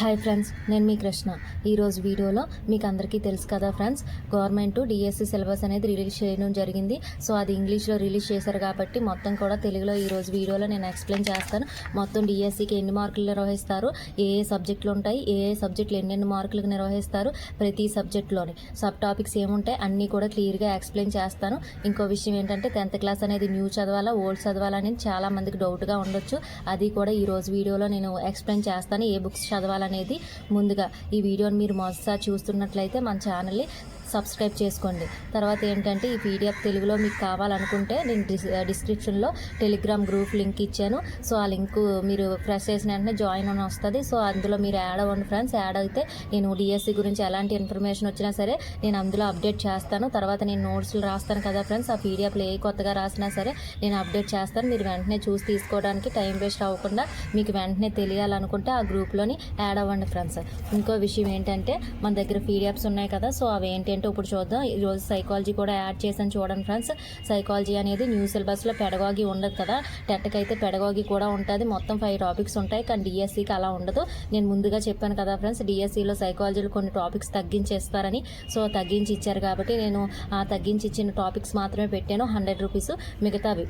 Hi friends నేను మీ కృష్ణ. ఈరోజు వీడియోలో మీకు అందరికీ తెలుసు కదా ఫ్రెండ్స్ గవర్నమెంట్ డిఎస్సి సిలబస్ అనేది రిలీజ్ చేయడం జరిగింది. సో అది ఇంగ్లీష్లో రిలీజ్ చేశారు కాబట్టి మొత్తం కూడా తెలుగులో ఈరోజు వీడియోలో నేను ఎక్స్ప్లెయిన్ చేస్తాను. మొత్తం డిఎస్సికి ఎన్ని మార్కులు నిర్వహిస్తారు ఏ ఏ సబ్జెక్టులు ఉంటాయి ఏ ఏ సబ్జెక్టులు ఎన్నెన్ని మార్కులకు నిర్వహిస్తారు ప్రతి సబ్జెక్టులోని సబ్ టాపిక్స్ ఏముంటాయి అన్నీ కూడా క్లియర్గా ఎక్స్ప్లెయిన్ చేస్తాను. ఇంకో విషయం ఏంటంటే టెన్త్ క్లాస్ అనేది న్యూ చదవాలా ఓల్డ్ చదవాలా అనేది చాలా మందికి డౌట్గా ఉండొచ్చు. అది కూడా ఈ రోజు వీడియోలో నేను ఎక్స్ప్లెయిన్ చేస్తాను. ఏ బుక్స్ చదవాలని అనేది ముందుగా ఈ వీడియోని మీరు మొదటిసారి చూస్తున్నట్లయితే మన ఛానల్ని సబ్స్క్రైబ్ చేసుకోండి. తర్వాత ఏంటంటే ఈ పీడిఎఫ్ తెలుగులో మీకు కావాలనుకుంటే నేను డిస్ డిస్క్రిప్షన్లో టెలిగ్రామ్ గ్రూప్ లింక్ ఇచ్చాను. సో ఆ లింక్ మీరు ప్రెస్ చేసిన వెంటనే జాయిన్ అని వస్తుంది. సో అందులో మీరు యాడ్ అవ్వండి ఫ్రెండ్స్ యాడ్ అయితే నేను డిఎస్సి గురించి ఎలాంటి ఇన్ఫర్మేషన్ వచ్చినా సరే నేను అందులో అప్డేట్ చేస్తాను. తర్వాత నేను నోట్స్లు రాస్తాను కదా ఫ్రెండ్స్ ఆ పీడిఎఫ్లో ఏ కొత్తగా రాసినా సరే నేను అప్డేట్ చేస్తాను. మీరు వెంటనే చూసి తీసుకోవడానికి టైం వేస్ట్ అవ్వకుండా మీకు వెంటనే తెలియాలనుకుంటే ఆ గ్రూప్లోని యాడ్ అవ్వండి ఫ్రెండ్స్ ఇంకో విషయం ఏంటంటే మన దగ్గర పీడిఎఫ్స్ ఉన్నాయి కదా సో అవి ఏంటి ఏంటో ఇప్పుడు చూద్దాం. ఈరోజు సైకాలజీ కూడా యాడ్ చేసాను చూడండి ఫ్రెండ్స్ సైకాలజీ అనేది న్యూ సిలబస్లో పెడగాగి ఉండదు కదా. టెట్కి అయితే పెడగాగి కూడా ఉంటుంది. మొత్తం ఫైవ్ టాపిక్స్ ఉంటాయి. కానీ డిఎస్సికి అలా ఉండదు. నేను ముందుగా చెప్పాను కదా ఫ్రెండ్స్ డిఎస్సిలో సైకాలజీలో కొన్ని టాపిక్స్ తగ్గించేస్తారని. సో తగ్గించి ఇచ్చారు కాబట్టి నేను ఆ తగ్గించి ఇచ్చిన టాపిక్స్ మాత్రమే పెట్టాను. హండ్రెడ్ రూపీస్ మిగతావి.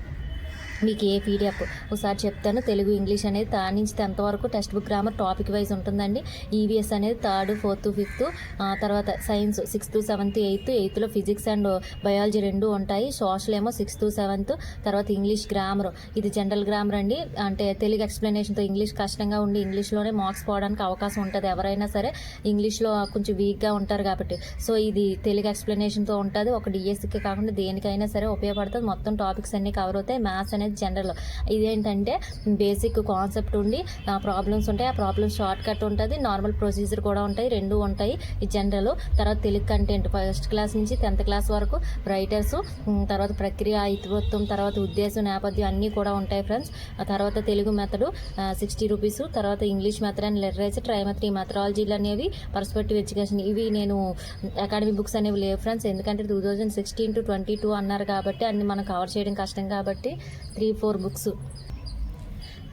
మీకు ఏ పీడిఎఫ్ ఒకసారి చెప్తాను. తెలుగు ఇంగ్లీష్ అనేది థర్డ్ నుంచి టెన్త్ వరకు textbook grammar topic wise ఉంటుందండి. ఈవీఎస్ అనేది థర్డ్ ఫోర్త్ ఫిఫ్త్ తర్వాత సైన్స్ సిక్స్త్ సెవెంత్ ఎయిత్ ఎయిత్లో ఫిజిక్స్ అండ్ బయాలజీ రెండు ఉంటాయి. సోషల్ ఏమో సిక్స్త్ సెవెంత్ తర్వాత ఇంగ్లీష్ గ్రామర్. ఇది జనరల్ గ్రామర్ అండి. అంటే తెలుగు ఎక్స్ప్లెనేషన్తో ఇంగ్లీష్ కష్టంగా ఉండి ఇంగ్లీష్లోనే మార్క్స్ పోవడానికి అవకాశం ఉంటుంది. ఎవరైనా సరే ఇంగ్లీష్లో కొంచెం వీక్గా ఉంటారు కాబట్టి. సో ఇది తెలుగు ఎక్స్ప్లెనేషన్తో ఉంటుంది. ఒక డిఎస్సికి కాకుండా దేనికైనా సరే ఉపయోగపడుతుంది. మొత్తం టాపిక్స్ అన్ని కవర్ అవుతాయి. మ్యాథ్స్ అనేది జనరల్ ఇదేంటంటే బేసిక్ కాన్సెప్ట్ ఉండి ప్రాబ్లమ్స్ ఉంటాయి. ఆ ప్రాబ్లమ్స్ షార్ట్ కట్ ఉంటుంది. నార్మల్ ప్రొసీజర్ కూడా ఉంటాయి. రెండు ఉంటాయి ఈ జనరల్ తర్వాత తెలుగు కంటెంట్ ఫస్ట్ క్లాస్ నుంచి టెన్త్ క్లాస్ వరకు రైటర్స్ తర్వాత ప్రక్రియ ఇతివృత్తం తర్వాత ఉద్దేశం నేపథ్యం అన్నీ కూడా ఉంటాయి ఫ్రెండ్స్. ఆ తర్వాత తెలుగు మెథడు సిక్స్టీ రూపీస్. తర్వాత ఇంగ్లీష్ మెథడ్ అండ్ లిటరేచర్ ట్రైమెథడ్ ఈ మెథడాలజీలు అనేవి పర్స్పెక్టివ్ ఎడ్యుకేషన్. ఇవి నేను అకాడమిక్ బుక్స్ అనేవి లేవు ఫ్రెండ్స్. ఎందుకంటే two thousand sixteen to twenty two అన్నారు కాబట్టి అన్ని మనం కవర్ చేయడం కష్టం కాబట్టి three four books.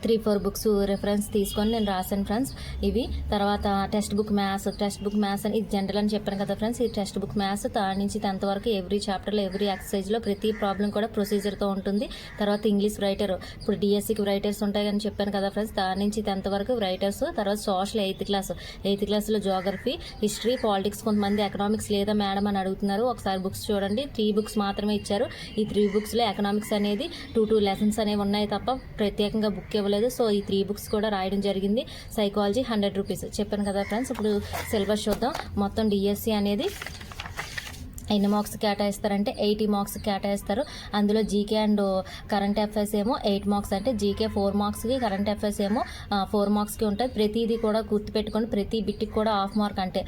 Three four books reference తీసుకొని నేను రాశాను ఫ్రెండ్స్ ఇవి తర్వాత textbook maths textbook maths అని ఇది జనరల్ అని చెప్పాను కదా ఫ్రెండ్స్ ఈ టెక్స్ట్ బుక్ మ్యాథ్స్ థర్డ్ నుంచి టెన్త్ వరకు ఎవ్రీ చాప్టర్లో ఎవ్రీ ఎక్సర్సైజ్లో ప్రతి ప్రాబ్లం కూడా ప్రొసీజర్తో ఉంటుంది. తర్వాత ఇంగ్లీష్ రైటర్ ఇప్పుడు డిఎస్సికి రైటర్స్ ఉంటాయి అని చెప్పాను కదా ఫ్రెండ్స్ థర్డ్ నుంచి టెన్త్ వరకు రైటర్స్ తర్వాత సోషల్ ఎయిత్ క్లాస్ ఎయిత్ క్లాస్లో జోగ్రఫీ హిస్టరీ పాలిటిక్స్ కొంతమంది ఎకనామిక్స్ లేదా మేడం అని అడుగుతున్నారు. ఒకసారి బుక్స్ చూడండి. త్రీ బుక్స్ మాత్రమే ఇచ్చారు. ఈ త్రీ బుక్స్లో ఎకనామిక్స్ అనేది టూ టూ లెసన్స్ అనేవి ఉన్నాయి తప్ప ప్రత్యేకంగా బుక్ ఇవ్వలేదు సో ఈ త్రీ బుక్స్ కూడా రాయడం జరిగింది. సైకాలజీ హండ్రెడ్ రూపీస్ చెప్పాను కదా ఫ్రెండ్స్ ఇప్పుడు సిలబస్ చూద్దాం. మొత్తం డిఎస్సి అనేది ఎన్ని మార్క్స్ కేటాయిస్తారంటే ఎయిటీ మార్క్స్ కేటాయిస్తారు. అందులో జీకే అండ్ కరెంట్ అఫైర్స్ ఏమో ఎయిట్ మార్క్స్ అంటే జీకే ఫోర్ మార్క్స్కి కరెంట్ అఫైర్స్ ఏమో ఫోర్ మార్క్స్కి ఉంటుంది. ప్రతిదీ కూడా గుర్తుపెట్టుకొని ప్రతి బిట్కి కూడా హాఫ్ మార్క్ అంటే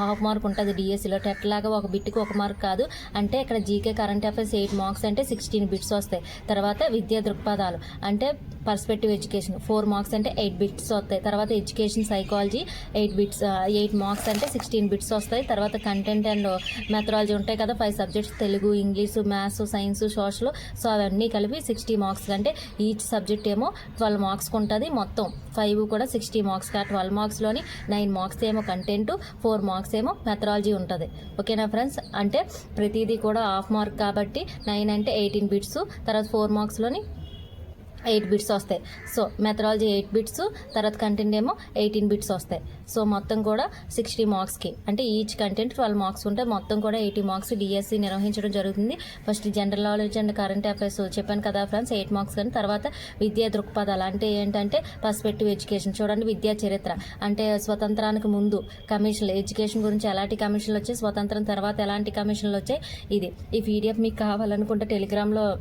హాఫ్ మార్క్ ఉంటుంది డిఎస్సిలో టెట్లాగా ఒక బిట్కి ఒక మార్క్ కాదు. అంటే ఇక్కడ GK current affairs eight marks అంటే సిక్స్టీన్ బిట్స్ వస్తాయి. తర్వాత విద్యా దృక్పథాలు. అంటే పర్స్పెక్టివ్ ఎడ్యుకేషన్ ఫోర్ మార్క్స్ అంటే ఎయిట్ బిట్స్ వస్తాయి. తర్వాత education psychology eight bits eight marks అంటే సిక్స్టీన్ బిట్స్ వస్తాయి. తర్వాత కంటెంట్ అండ్ మెథడాలజీ ఉంటాయి కదా five subjects Telugu English maths science social so అవన్నీ కలిపి సిక్స్టీ మార్క్స్ అంటే ఈచ్ సబ్జెక్ట్ ఏమో ట్వెల్వ్ మార్క్స్కి ఉంటుంది మొత్తం. ఫైవ్ కూడా సిక్స్టీ మార్క్స్ కా ట్వెల్వ్ మార్క్స్లోని నైన్ మార్క్స్ ఏమో కంటెంట్ ఫోర్ మార్క్స్ ఏమో మెథడాలజీ ఉంటుంది. ఓకేనా ఫ్రెండ్స్ అంటే ప్రతిదీ కూడా హాఫ్ మార్క్ కాబట్టి నైన్ అంటే ఎయిటీన్ బిట్స్ తర్వాత ఫోర్ మార్క్స్లోని ఎయిట్ బిట్స్ వస్తాయి. సో మెథడాలజీ ఎయిట్ బిట్స్ తర్వాత కంటెంట్ ఏమో ఎయిటీన్ బిట్స్ వస్తాయి. సో మొత్తం కూడా సిక్స్టీ మార్క్స్కి. అంటే ఈచ్ కంటెంట్ ట్వెల్వ్ మార్క్స్ ఉంటే మొత్తం కూడా ఎయిటీ మార్క్స్ డిఎస్సి నిర్వహించడం జరుగుతుంది. First general knowledge and current affairs చెప్పాను కదా ఫ్రెండ్స్ ఎయిట్ మార్క్స్ కానీ. తర్వాత విద్యా దృక్పథాలు అంటే ఏంటంటే పర్స్పెక్టివ్ ఎడ్యుకేషన్. చూడండి విద్యా చరిత్ర. అంటే స్వతంత్రానికి ముందు కమిషన్లు ఎడ్యుకేషన్ గురించి ఎలాంటి కమిషన్లు వచ్చాయి స్వతంత్రం తర్వాత ఎలాంటి కమిషన్లు వచ్చాయి ఇది. ఈ పీడిఎఫ్ మీకు కావాలనుకుంటే టెలిగ్రామ్లో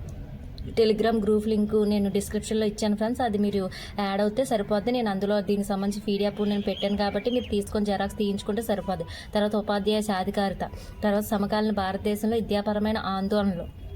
టెలిగ్రామ్ గ్రూప్ లింక్ నేను డిస్క్రిప్షన్లో ఇచ్చాను ఫ్రెండ్స్. అది మీరు యాడ్ అవుతే సరిపోద్ది. నేను అందులో దీనికి సంబంధించి పీడిఎఫ్ నేను పెట్టాను కాబట్టి మీరు తీసుకొని జెరాక్స్ తీయించుకుంటే సరిపోద్ది. తర్వాత ఉపాధ్యాయ సాధికారిత తర్వాత సమకాలీన భారతదేశంలో విద్యాపరమైన ఆందోళనలు.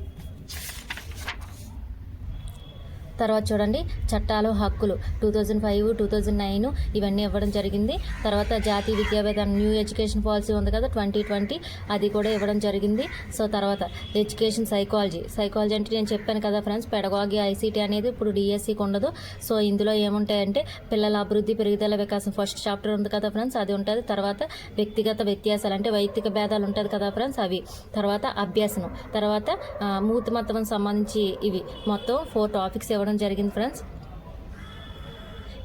తర్వాత చూడండి చట్టాలు హక్కులు. Two thousand five two thousand nine ఇవన్నీ ఇవ్వడం జరిగింది. తర్వాత జాతీయ విద్యా విధానం న్యూ ఎడ్యుకేషన్ పాలసీ ఉంది కదా ట్వంటీ ట్వంటీ అది కూడా ఇవ్వడం జరిగింది. సో తర్వాత ఎడ్యుకేషన్ సైకాలజీ. సైకాలజీ అంటే నేను చెప్పాను కదా ఫ్రెండ్స్ పెడగాగి ఐసీటీ అనేది ఇప్పుడు డిఎస్సికి ఉండదు. సో ఇందులో ఏముంటాయంటే పిల్లల అభివృద్ధి పెరుగుదల వికాసం ఫస్ట్ చాప్టర్ ఉంది కదా ఫ్రెండ్స్ అది ఉంటుంది. తర్వాత వ్యక్తిగత వ్యత్యాసాలు అంటే వైయక్తిక భేదాలు ఉంటుంది కదా ఫ్రెండ్స్ అవి. తర్వాత అభ్యాసనం తర్వాత ఆ, సంబంధించి ఇవి. మొత్తం ఫోర్ టాపిక్స్ ఇవ్వడం జరిగింది ఫ్రెండ్స్.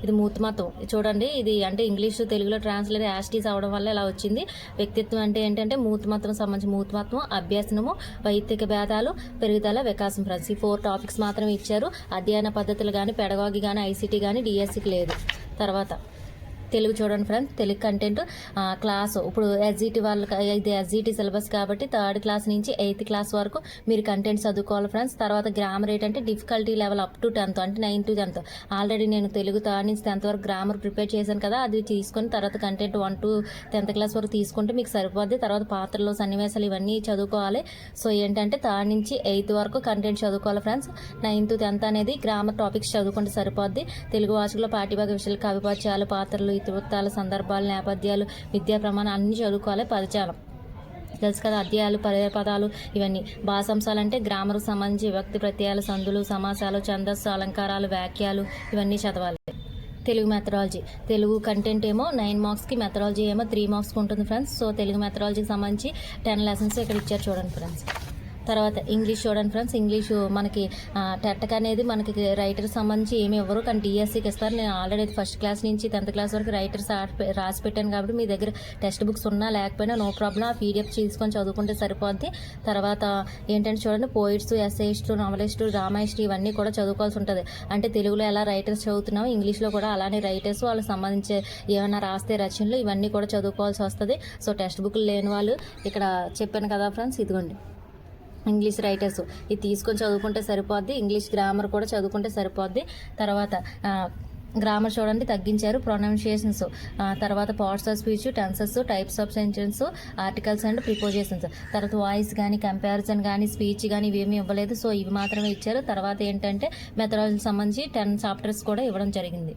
ఇది మూతమతం చూడండి ఇది అంటే ఇంగ్లీష్ తెలుగులో ట్రాన్స్లేట్ యాస్టీస్ అవడం వల్ల ఇలా వచ్చింది? వ్యక్తిత్వం అంటే ఏంటంటే మూతమతం సంబంధించి మూతమత్వం అభ్యాసనము వైద్యక భేదాలు పెరుగుదల వికాసం ఫ్రెండ్స్. ఈ ఫోర్ టాపిక్స్ మాత్రమే ఇచ్చారు. అధ్యయన పద్ధతులు కానీ పెడగాగి కానీ ఐసీటీ కానీ డిఎస్సికి లేదు. తర్వాత తెలుగు చూడండి ఫ్రెండ్స్ తెలుగు కంటెంట్ క్లాస్ ఇప్పుడు ఎస్జిటి వాళ్ళకి ఇది ఎస్జిటి సిలబస్ కాబట్టి థర్డ్ క్లాస్ నుంచి ఎయిత్ క్లాస్ వరకు మీరు కంటెంట్ చదువుకోవాలి ఫ్రెండ్స్ తర్వాత గ్రామర్ ఏంటంటే difficulty level up to tenth అంటే నైన్ టు టెన్త్ ఆల్రెడీ నేను తెలుగు థర్డ్ నుంచి టెన్త్ వరకు గ్రామర్ ప్రిపేర్ చేశాను కదా అది తీసుకొని తర్వాత content one to tenth class వరకు తీసుకుంటే మీకు సరిపోద్ది. తర్వాత పాత్రలు సన్నివేశాలు ఇవన్నీ చదువుకోవాలి. సో ఏంటంటే థర్డ్ నుంచి ఎయిత్ వరకు కంటెంట్ చదువుకోవాలి ఫ్రెండ్స్ నైన్త్ టెన్త్ అనేది గ్రామర్ టాపిక్స్ చదువుకుంటే సరిపోద్ది. తెలుగు భాషలో పాఠ్యభాగ విషయాలు కవిపత్యాలు పాత్రలు ఇతివృత్తాలు సందర్భాలు నేపథ్యాలు విద్యా ప్రమాణం అన్ని చదువుకోవాలి పదజాలం తెలుసు కదా అధ్యాయాలు పదాలు ఇవన్నీ. భాషాంశాలు అంటే గ్రామర్కు సంబంధించి వ్యక్తి ప్రత్యయాలు సందులు సమాసాలు ఛందస్సు అలంకారాలు వాక్యాలు ఇవన్నీ చదవాలి. తెలుగు మెథడాలజీ తెలుగు కంటెంట్ ఏమో నైన్ మార్క్స్కి మెథడాలజీ ఏమో త్రీ మార్క్స్కి ఉంటుంది ఫ్రెండ్స్ సో తెలుగు మెథడాలజీకి సంబంధించి టెన్ లెసన్స్ ఇక్కడ ఇచ్చారు చూడండి ఫ్రెండ్స్ తర్వాత ఇంగ్లీష్ చూడండి ఫ్రెండ్స్ ఇంగ్లీష్ మనకి టెట్క్ అనేది మనకి రైటర్ సంబంధించి ఏమి ఇవ్వరు. కానీ డిఎస్సికి ఇస్తారు. నేను ఆల్రెడీ ఫస్ట్ క్లాస్ నుంచి టెన్త్ క్లాస్ వరకు రైటర్స్ రాసి పెట్టాను కాబట్టి మీ దగ్గర టెక్స్ట్ బుక్స్ ఉన్నా లేకపోయినా నో ప్రాబ్లం ఆ పీడిఎఫ్ తీసుకొని చదువుకుంటే సరిపోద్ది. తర్వాత ఏంటంటే చూడండి పోయిట్స్ ఎస్ఐస్ట్ నావలిస్ట్ డ్రామాయిస్ట్ ఇవన్నీ కూడా చదువుకోవాల్సి ఉంటుంది. అంటే తెలుగులో ఎలా రైటర్స్ చదువుతున్నావు ఇంగ్లీష్లో కూడా అలానే రైటర్స్ వాళ్ళకి సంబంధించి ఏమైనా రాస్తే రచనలు ఇవన్నీ కూడా చదువుకోవాల్సి వస్తుంది. సో టెక్స్ట్ బుక్లు లేని వాళ్ళు ఇక్కడ చెప్పాను కదా ఫ్రెండ్స్ ఇదిగోండి. English writers. ఇది తీసుకొని చదువుకుంటే సరిపోద్ది. ఇంగ్లీష్ గ్రామర్ కూడా చదువుకుంటే సరిపోద్ది. తర్వాత గ్రామర్ చూడండి తగ్గించారు ప్రొనౌన్సియేషన్స్. తర్వాత parts of speech tenses types of sentence articles and prepositions. తర్వాత వాయిస్ కానీ కంపారిజన్ కానీ స్పీచ్ కానీ ఇవేమీ ఇవ్వలేదు. సో ఇవి మాత్రమే ఇచ్చారు. తర్వాత ఏంటంటే మెథడాలజీకి సంబంధించి టెన్ చాప్టర్స్ కూడా ఇవ్వడం జరిగింది.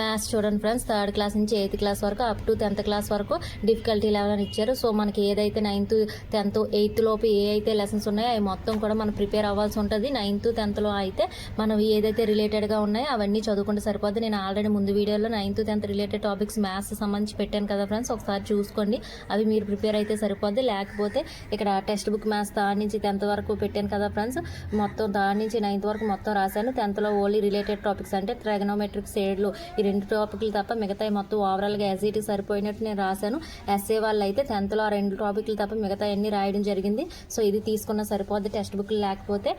మ్యాథ్స్ చూడండి ఫ్రెండ్స్ థర్డ్ క్లాస్ నుంచి ఎయిత్ క్లాస్ వరకు అప్ టు టెన్త్ క్లాస్ వరకు డిఫికల్టీ లెవెల్ అని ఇచ్చారు. సో మనకి ఏదైతే నైన్త్ టెన్త్ ఎయిత్ లోపు ఏ అయితే లెసన్స్ ఉన్నాయో అవి మొత్తం కూడా మనం ప్రిపేర్ అవ్వాల్సి ఉంటుంది. నైన్త్ టెన్త్లో అయితే మనం ఏదైతే రిలేటెడ్గా ఉన్నాయో అవన్నీ చదువుకుంటే సరిపోద్ది. నేను ఆల్రెడీ ముందు వీడియోలో ninth tenth related topics maths సంబంధించి పెట్టాను కదా ఫ్రెండ్స్ ఒకసారి చూసుకోండి. అవి మీరు ప్రిపేర్ అయితే సరిపోద్ది. లేకపోతే ఇక్కడ టెక్స్ట్ బుక్ మ్యాథ్స్ దాని నుంచి టెన్త్ వరకు పెట్టాను కదా ఫ్రెండ్స్ మొత్తం దాని నుంచి నైన్త్ వరకు మొత్తం రాశాను. టెన్త్లో ఓన్లీ రిలేటెడ్ టాపిక్స్ అంటే ట్రాగనోమెట్రిక్ సైడ్లు ఈ రెండు టాపిక్లు తప్ప మిగతా మొత్తం ఓవరాల్గా ఎస్ఈటీ సరిపోయినట్టు నేను రాశాను. ఎస్ఏ వాళ్ళు అయితే టెన్త్లో ఆ రెండు టాపిక్లు తప్ప మిగతా అన్నీ రాయడం జరిగింది. సో ఇది తీసుకున్న సరిపోద్ది టెక్స్ట్ బుక్లు లేకపోతే.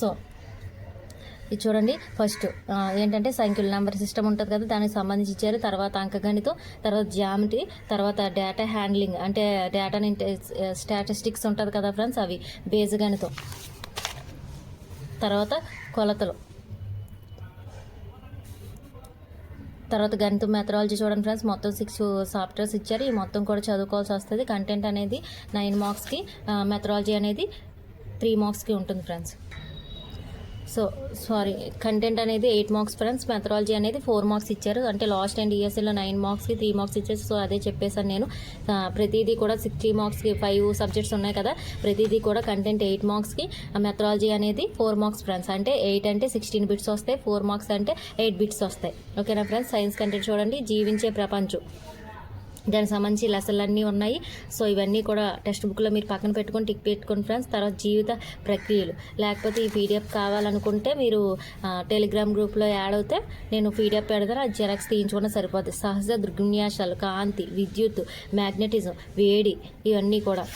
సో ఇది చూడండి. ఫస్ట్ ఏంటంటే సంఖ్యలు నెంబర్ సిస్టమ్ ఉంటుంది కదా దానికి సంబంధించి ఇచ్చారు. తర్వాత అంకగణితం తర్వాత జామిటీ తర్వాత డేటా హ్యాండ్లింగ్ అంటే డేటాని స్టాటిస్టిక్స్ ఉంటుంది కదా ఫ్రెండ్స్ అవి. బీజగణితం తర్వాత కొలతలు. తర్వాత గణితం మెథడాలజీ చూడండి ఫ్రెండ్స్ మొత్తం సిక్స్ సాఫ్ట్వేర్స్ ఇచ్చారు. ఈ మొత్తం కూడా చదువుకోవాల్సి వస్తుంది. కంటెంట్ అనేది నైన్ మార్క్స్కి మెథడాలజీ అనేది త్రీ మార్క్స్కి ఉంటుంది ఫ్రెండ్స్ సో సారీ కంటెంట్ అనేది ఎయిట్ మార్క్స్ ఫ్రెండ్స్ మెథడాలజీ అనేది ఫోర్ మార్క్స్ ఇచ్చారు. అంటే లాస్ట్ అండ్ ఈఎస్ఎల్లో నైన్ మార్క్స్కి త్రీ మార్క్స్ ఇచ్చారు. సో అదే చెప్పేసాను నేను. ప్రతిదీ కూడా సిక్స్ త్రీ మార్క్స్కి ఫైవ్ సబ్జెక్ట్స్ ఉన్నాయి కదా. ప్రతిదీ కూడా కంటెంట్ ఎయిట్ మార్క్స్కి మెథడాలజీ అనేది ఫోర్ మార్క్స్ ఫ్రెండ్స్ అంటే ఎయిట్ అంటే సిక్స్టీన్ బిట్స్ వస్తాయి. ఫోర్ మార్క్స్ అంటే ఎయిట్ బిట్స్ వస్తాయి. ఓకేనా ఫ్రెండ్స్ సైన్స్ కంటెంట్ చూడండి. జీవించే ప్రపంచం. దానికి సంబంధించి లెసన్లన్నీ ఉన్నాయి. సో ఇవన్నీ కూడా టెక్స్ట్ బుక్లో మీరు పక్కన పెట్టుకొని టిక్ పెట్టుకోండి ఫ్రెండ్స్. తర్వాత జీవిత ప్రక్రియలు. లేకపోతే ఈ పీడిఎఫ్ కావాలనుకుంటే మీరు టెలిగ్రామ్ గ్రూప్లో యాడ్ అవుతే నేను పీడిఎఫ్ పెడతాను. అది జెరాక్స్ తీయించుకున్న సరిపోతుంది సహజ దృగ్న్యాసాలు కాంతి విద్యుత్ మ్యాగ్నెటిజం వేడి ఇవన్నీ కూడా.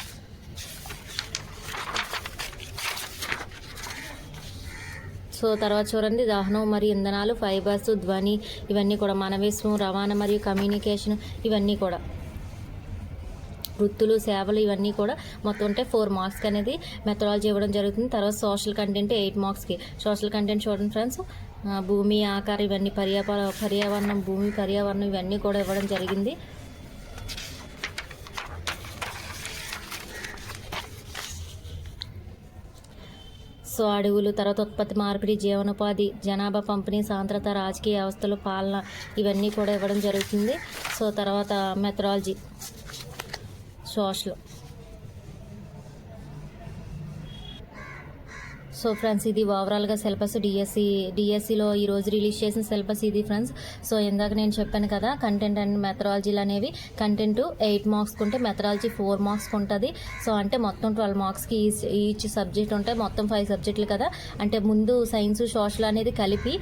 సో తర్వాత చూడండి దహనం మరియు ఇంధనాలు ఫైబర్స్ ధ్వని ఇవన్నీ కూడా మనవేశం రవాణా మరియు కమ్యూనికేషన్ ఇవన్నీ కూడా. వృత్తులు సేవలు ఇవన్నీ కూడా మొత్తం ఉంటే ఫోర్ మార్క్స్కి అనేది మెథడాలజీ ఇవ్వడం జరుగుతుంది. తర్వాత సోషల్ కంటెంట్ ఎయిట్ మార్క్స్కి సోషల్ కంటెంట్ చూడండి ఫ్రెండ్స్ భూమి ఆకారం ఇవన్నీ పర్యాప పర్యావరణం భూమి పర్యావరణం ఇవన్నీ కూడా ఇవ్వడం జరిగింది. సో అడవులు తర్వాత ఉత్పత్తి మార్పిడి జీవనోపాధి జనాభా పంపిణీ సాంద్రత రాజకీయ వ్యవస్థలు పాలన ఇవన్నీ కూడా ఇవ్వడం జరుగుతుంది. సో తర్వాత మెథడాలజీ సోషల్. సో ఫ్రెండ్స్ ఇది ఓవరాల్గా సిలబస్ డిఎస్సి డిఎస్సిలో ఈరోజు రిలీజ్ చేసిన సిలబస్ ఇది ఫ్రెండ్స్. సో ఇందాక నేను చెప్పాను కదా కంటెంట్ అండ్ మెథడాలజీలు అనేవి కంటెంట్ ఎయిట్ మార్క్స్కి ఉంటే మెథడాలజీ ఫోర్ మార్క్స్కి ఉంటుంది. సో అంటే మొత్తం ట్వెల్వ్ మార్క్స్కి ఈచ్ సబ్జెక్ట్ ఉంటాయి మొత్తం ఫైవ్ సబ్జెక్టులు కదా. అంటే ముందు సైన్స్ సోషల్ అనేది కలిపి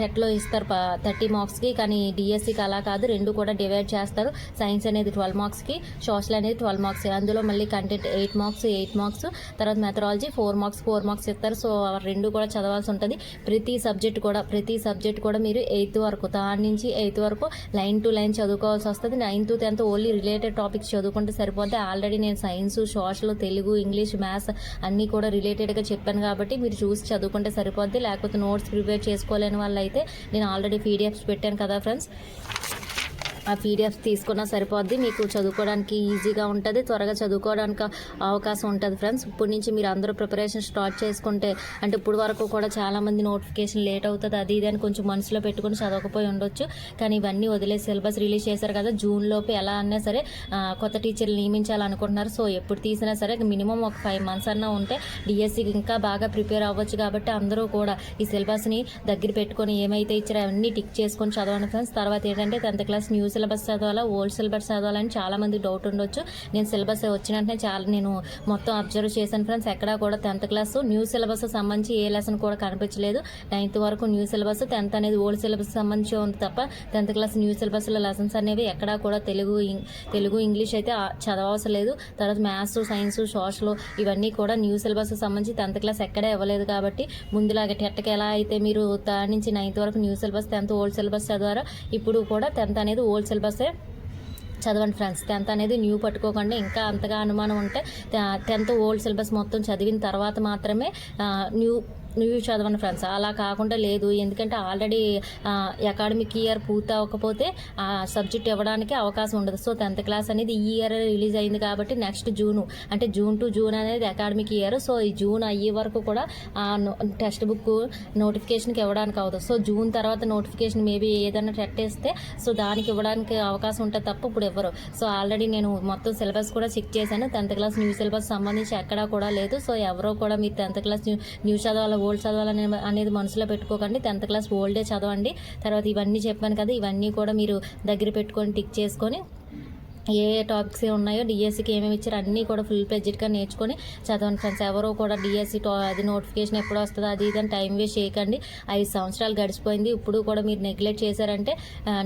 టెట్లో ఇస్తారు థర్టీ మార్క్స్కి కానీ డిఎస్సికి అలా కాదు రెండు కూడా డివైడ్ చేస్తారు. సైన్స్ అనేది ట్వెల్వ్ మార్క్స్కి సోషల్ అనేది ట్వెల్వ్ మార్క్స్ అందులో మళ్ళీ content eight marks eight marks తర్వాత methodology four marks four marks ఇస్తారు. సో రెండు కూడా చదవాల్సి ఉంటుంది. ప్రతి సబ్జెక్ట్ కూడా ప్రతి సబ్జెక్ట్ కూడా మీరు ఎయిత్ వరకు దాని నుంచి ఎయిత్ వరకు లైన్ టు లైన్ చదువుకోవాల్సి వస్తుంది. Ninth tenth only related topics చదువుకుంటే సరిపోతే ఆల్రెడీ నేను science social Telugu English maths అన్నీ కూడా రిలేటెడ్గా చెప్పాను కాబట్టి మీరు చూసి చదువుకుంటే సరిపోద్ది. లేకపోతే నోట్స్ ప్రిపేర్ చేసుకోలేని వాళ్ళు అయితే నేను ఆల్రెడీ పీడిఎఫ్స్ పెట్టాను కదా ఫ్రెండ్స్. ఆ పీడిఎఫ్ తీసుకున్నా సరిపోద్ది. మీకు చదువుకోవడానికి ఈజీగా ఉంటుంది. త్వరగా చదువుకోవడానికి అవకాశం ఉంటుంది ఫ్రెండ్స్. ఇప్పటి నుంచి మీరు అందరూ ప్రిపరేషన్ స్టార్ట్ చేసుకుంటే అంటే ఇప్పుడు వరకు కూడా చాలామంది నోటిఫికేషన్ లేట్ అవుతుంది అది ఇది అని కొంచెం మనసులో పెట్టుకుని చదవకపోయి ఉండొచ్చు. కానీ ఇవన్నీ వదిలేసి సిలబస్ రిలీజ్ చేశారు కదా జూన్ లోపు ఎలా అన్నా సరే కొత్త టీచర్లు నియమించాలనుకుంటున్నారు. సో ఎప్పుడు తీసినా సరే మినిమం ఒక ఫైవ్ మంత్స్ అన్నా ఉంటే డిఎస్సికి ఇంకా బాగా ప్రిపేర్ అవ్వచ్చు కాబట్టి అందరూ కూడా ఈ సిలబస్ని దగ్గర పెట్టుకొని ఏమైతే ఇచ్చారో అవన్నీ టిక్ చేసుకొని చదవండి ఫ్రెండ్స్. తర్వాత ఏంటంటే టెన్త్ క్లాస్ న్యూస్ సిలబస్ చదవాలా? ఓల్డ్ సిలబస్ చదవాలని చాలా మంది డౌట్ ఉండొచ్చు. నేను సిలబస్ వచ్చిన వెంటనే చాలా నేను మొత్తం అబ్జర్వ్ చేశాను ఫ్రెండ్స్ ఎక్కడా కూడా టెన్త్ క్లాస్ న్యూ సిలబస్ సంబంధించి ఏ లెసన్ కూడా కనిపించలేదు. నైన్త్ వరకు న్యూ సిలబస్ టెన్త్ అనేది ఓల్డ్ సిలబస్ సంబంధించి ఉంది తప్ప టెన్త్ క్లాస్ న్యూ సిలబస్లో లెసన్స్ అనేవి ఎక్కడా కూడా తెలుగు తెలుగు ఇంగ్లీష్ అయితే చదవవసరం లేదు. తర్వాత మ్యాథ్స్ సైన్స్ సోషల్ ఇవన్నీ కూడా న్యూ సిలబస్ సంబంధించి టెన్త్ క్లాస్ ఎక్కడా ఇవ్వలేదు కాబట్టి ముందులాగా టెట్కి ఎలా అయితే మీరు థర్డ్ నుంచి నైన్త్ వరకు new syllabus tenth old syllabus చదివారో ఇప్పుడు కూడా టెన్త్ అనేది ఓల్డ్ సిలబసే చదవండి ఫ్రెండ్స్. టెన్త్ అనేది న్యూ పట్టుకోకండి. ఇంకా అంతగా అనుమానం ఉంటే టెన్త్ ఓల్డ్ సిలబస్ మొత్తం చదివిన తర్వాత మాత్రమే న్యూ నువ్వు చదవండి ఫ్రెండ్స్ అలా కాకుండా లేదు. ఎందుకంటే ఆల్రెడీ అకాడమిక్ ఇయర్ పూర్తి అవ్వకపోతే ఆ సబ్జెక్ట్ ఇవ్వడానికి అవకాశం ఉండదు. సో టెన్త్ క్లాస్ అనేది ఈ ఇయర్ రిలీజ్ అయింది కాబట్టి నెక్స్ట్ జూన్ అంటే జూన్ టు జూన్ అనేది అకాడమిక్ ఇయర్ సో ఈ జూన్ అయ్యే వరకు కూడా ఆ టెక్స్ట్ బుక్ నోటిఫికేషన్కి ఇవ్వడానికి అవుతుంది సో జూన్ తర్వాత నోటిఫికేషన్ మేబీ ఏదైనా టెట్ వేస్తే సో దానికి ఇవ్వడానికి అవకాశం ఉంటుంది తప్ప ఇప్పుడు ఇవ్వరు సో ఆల్రెడీ నేను మొత్తం సిలబస్ కూడా చెక్ చేశాను. టెన్త్ క్లాస్ న్యూ సిలబస్ సంబంధించి ఎక్కడా కూడా లేదు. సో ఎవరో కూడా మీరు టెన్త్ క్లాస్ న్యూ న్యూ చదవాలి ఓల్డ్ చదవాలని అనేది మనసులో పెట్టుకోకండి. టెన్త్ క్లాస్ ఓల్డే చదవండి. తర్వాత ఇవన్నీ చెప్పాను కదా ఇవన్నీ కూడా మీరు దగ్గర పెట్టుకొని టిక్ చేసుకొని ఏ ఏ టాపిక్స్ ఉన్నాయో డిఎస్సికి ఏమేమి ఇచ్చారో అన్నీ కూడా ఫుల్ ప్లెజ్డ్గా నేర్చుకొని చదవండి ఫ్రెండ్స్. ఎవరో కూడా డిఎస్సి టా అది నోటిఫికేషన్ ఎప్పుడు వస్తుందో అది ఇది అని టైం వేస్ట్ చేయకండి. ఐదు సంవత్సరాలు గడిచిపోయింది. ఇప్పుడు కూడా మీరు నెగ్లెక్ట్ చేశారంటే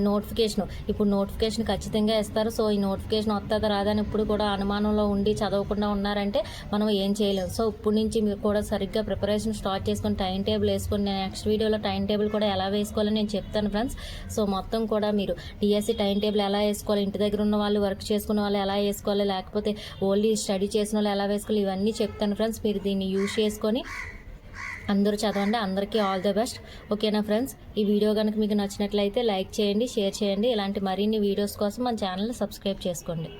నోటిఫికేషన్ ఇప్పుడు నోటిఫికేషన్ ఖచ్చితంగా ఇస్తారు. సో ఈ నోటిఫికేషన్ వస్తుందా రాదని ఇప్పుడు కూడా అనుమానంలో ఉండి చదవకుండా ఉన్నారంటే మనం ఏం చేయలేము సో ఇప్పుడు నుంచి మీరు కూడా సరిగ్గా ప్రిపరేషన్ స్టార్ట్ చేసుకొని టైం టేబుల్ వేసుకొని నేను నెక్స్ట్ వీడియోలో టైం టేబుల్ కూడా ఎలా వేసుకోవాలని నేను చెప్తాను ఫ్రెండ్స్. సో మొత్తం కూడా మీరు డిఎస్సి టైం టేబుల్ ఎలా వేసుకోవాలి ఇంటి దగ్గర ఉన్న వాళ్ళు వర్క్ చేసుకున్న వాళ్ళు ఎలా వేసుకోవాలి లేకపోతే ఓన్లీ స్టడీ చేసిన వాళ్ళు ఎలా వేసుకోవాలి ఇవన్నీ చెప్తాను ఫ్రెండ్స్. మీరు దీన్ని యూజ్ చేసుకొని అందరూ చదవండి. అందరికీ ఆల్ ద బెస్ట్. ఓకేనా ఫ్రెండ్స్? ఈ వీడియో కనుక మీకు నచ్చినట్లయితే లైక్ చేయండి షేర్ చేయండి. ఇలాంటి మరిన్ని వీడియోస్ కోసం మన ఛానల్ని సబ్స్క్రైబ్ చేసుకోండి.